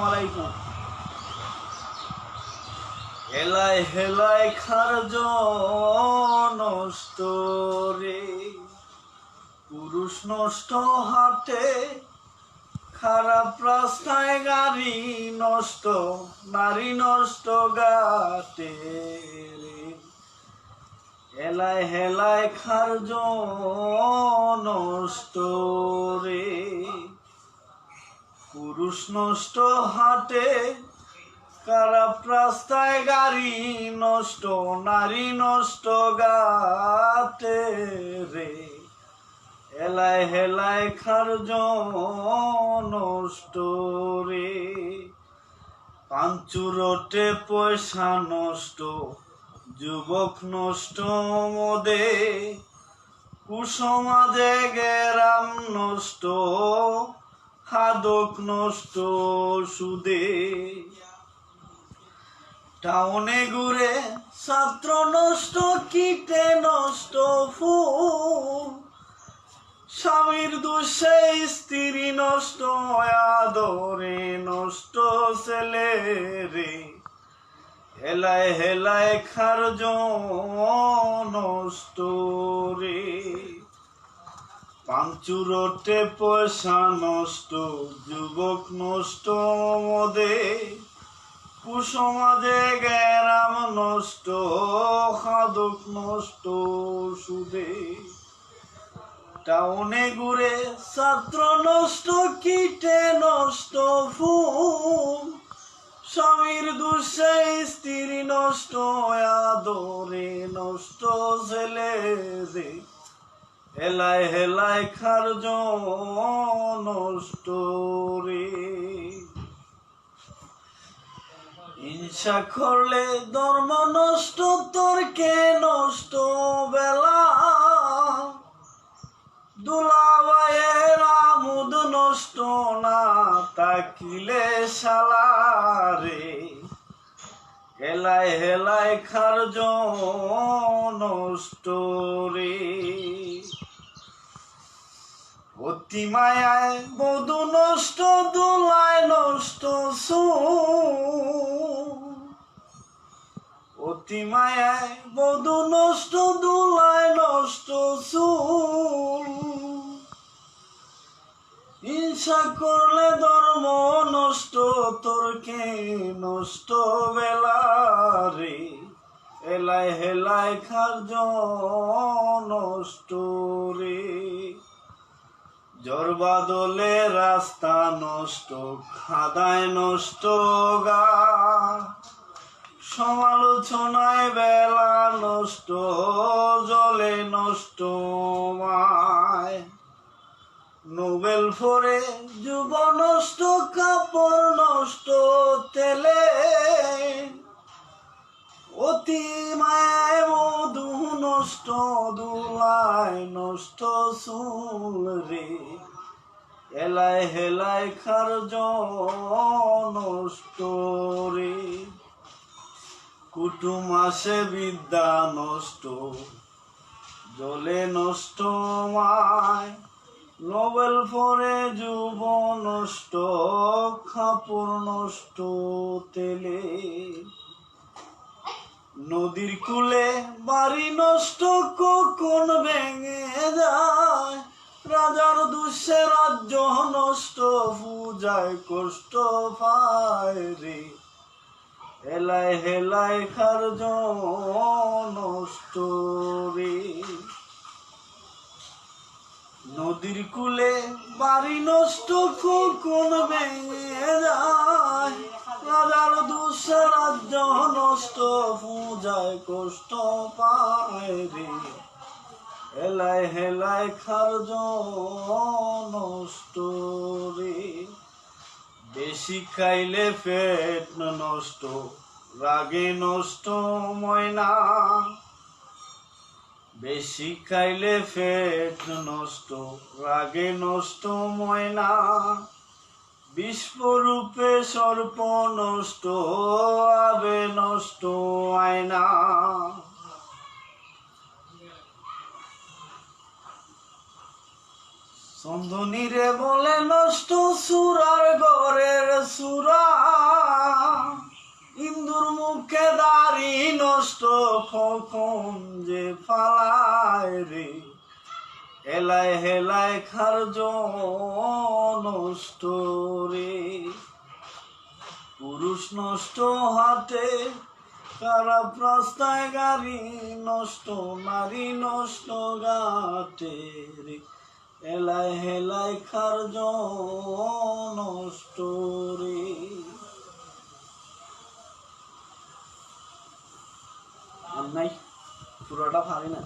আলাইকুম হেলাই হেলায় খারজ রে। পুরুষ নষ্ট হাটে, খারাপ রাস্তায় গাড়ি নষ্ট, নারী নষ্ট গাটে রে। হেলায় হেলায় খারজ নষ্ট রে। পুরুষ নষ্ট হাটে, খারাপ রাস্তায় গাড়ি নষ্ট, নারী নষ্ট গাতে রে। হেলায় হেলায় খারজ নষ্ট রে। পাঞ্চুরটে পয়সা নষ্ট, যুবক নষ্ট মদে। কুসমাজে গেরাম নষ্ট খাদক নষ্ট সুদে। টাউনে ঘুরে ছাত্র নষ্ট, কীটে নষ্ট ফুল। স্বামীর দুষে স্ত্রী নষ্ট, আদরে নষ্ট ছেলে রে। হেলায় হেলায় খারজ নষ্ট রে। পাঞ্চুরটে পয়সা নষ্ট, যুবক নষ্ট, মদে কুসমাজে গেরাম নষ্ট, খাদক নষ্ট, সুদে টাউনে ঘুরে ছাত্র নষ্ট, কীটে নষ্ট, ফুল স্বামীর দুষে, স্ত্রী নষ্ট, আদরে নষ্ট ছেলে রে হেলায় হেলায় খারজ নষ্ট রে হিংসা করলে ধর্ম নষ্ট, তর্কে নষ্ট বেলা। দুলাবায়ের আমুদ নষ্ট না তাকিলে সালারে হেলায় হেলায় খারজ নষ্ট রে অতি মায়ায় বধু নষ্ট, দোলায় নষ্ট সু অতি মায়ায় বধু নষ্ট, দোলায় নষ্ট সুল হিংসা করলে ধর্ম নষ্ট, তোরকে নষ্ট বেলা রে। এলায় হেলায় খার্য নষ্ট রে। জ্বর বাদলে রাস্তা নষ্ট, খাদায় নষ্ট গা। সমালোচনায় বেলা নষ্ট, জলে নষ্ট মায়। নোবেল ফরে যুব নষ্ট, কাপড় নষ্ট, তেলে। অতি মায় মধু নষ্ট দুলায় নষ্ট চুল রে। এলায় হেলাই খারজ নষ্ট রে কুটুম আসে বিদ্যা নষ্ট, জলে নষ্ট মায়। নোবেল ফরে যুব নষ্ট খাপড় নষ্ট তেলে। নদীর কূলে বাড়ি নষ্ট, কখন ভেঙে যায়? দুষে রাজ্য নষ্ট, পূজায় কষ্ট পায় রে। হেলায় হেলায় খারজ নষ্ট রে। নদীর কুলে বাড়ি নষ্ট কোন ভেঙে যায়। রাজার দুষে রাজ্য নষ্ট, পূজায় কষ্ট পায় রে। হেলায় হেলায় খারজ নষ্ট রে বেশি খাইলে পেট নষ্ট, রাগে নষ্ট ময়না। বেশি খাইলে পেট নষ্ট, রাগে নষ্ট ময়না। বিশ্বরূপে সর্প নষ্ট, আবে নষ্ট আয়না। চন্দনীরে বলে নষ্ট সুরার গরের সুরা। ইন্দুর মুখে দাড়ি নষ্ট কখন যে ফালায় রে। এলায় হেলায় খার নষ্ট রে। পুরুষ নষ্ট হাতে কারা রাস্তায় গাড়ি নষ্ট, নারী নষ্ট গাতে রে। হেলায় হেলাই খার জনষ্টরে আর নাই পুরোটা পারি না।